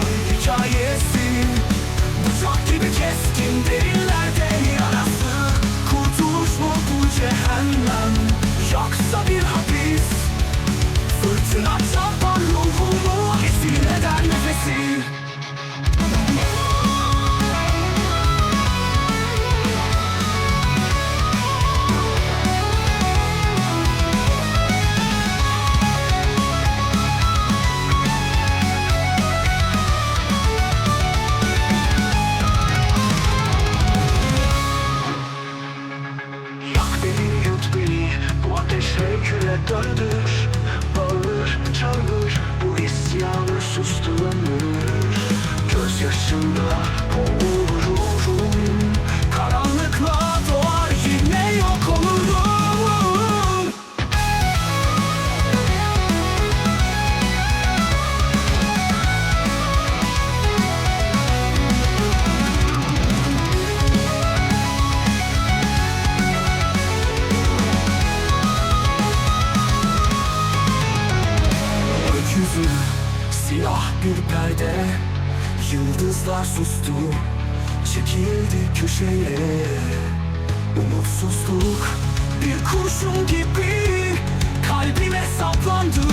hikayesi. Bıçak gibi keskin derinlerde yarası. Kurtuluş mu bu cehennem? Yoksa bir hapis. Fırtına çarpar döndür Bağır çağır Bu isyanı susturulur Gözyaşında boğulurum bir perde. Yıldızlar sustu Çekildi köşeye. Umutsuzluk bir kurşun gibi Kalbime saplandı